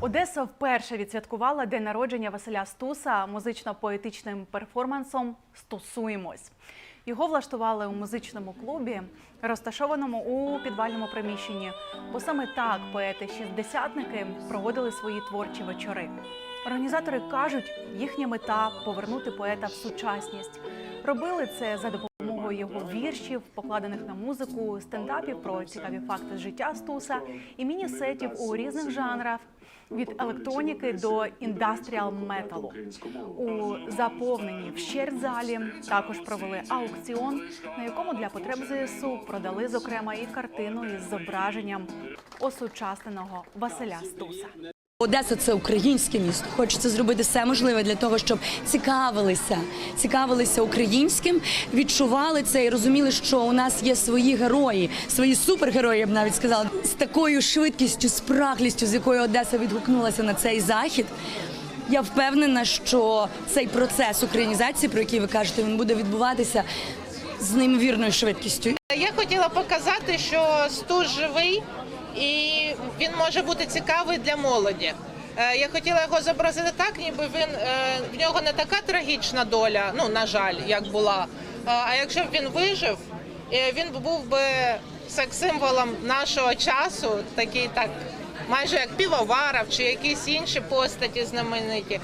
Одеса вперше відсвяткувала день народження Василя Стуса музично-поетичним перформансом Стосуємось. Його влаштували у музичному клубі, розташованому у підвальному приміщенні. Бо саме так поети-шістдесятники проводили свої творчі вечори. Організатори кажуть, їхня мета повернути поета в сучасність. Робили це за допомогою його віршів, покладених на музику, стендапів про цікаві факти життя Стуса і міні-сетів у різних жанрах. Від електроніки до індастріал металу у заповненні вщерть залі також провели аукціон, на якому для потреб ЗСУ продали зокрема і картину із зображенням осучасненого Василя Стуса. Одеса це українське місто. Хочеться зробити все можливе для того, щоб цікавилися, цікавилися українським, відчували це і розуміли, що у нас є свої герої, свої супергерої, я б навіть сказала, з такою швидкістю, спраглістю, з якою Одеса відгукнулася на цей захід. Я впевнена, що цей процес українізації, про який ви кажете, він буде відбуватися з неймовірною швидкістю. Я хотіла показати, що Стус живий і він може бути цікавий для молоді. Е, Я хотіла його зобразити так, ніби він е, в нього не така трагічна доля, ну на жаль, як була. Е, А якщо б він вижив, він був би секс-символом нашого часу, такий так, майже як півоваров чи якісь інші постаті знамениті.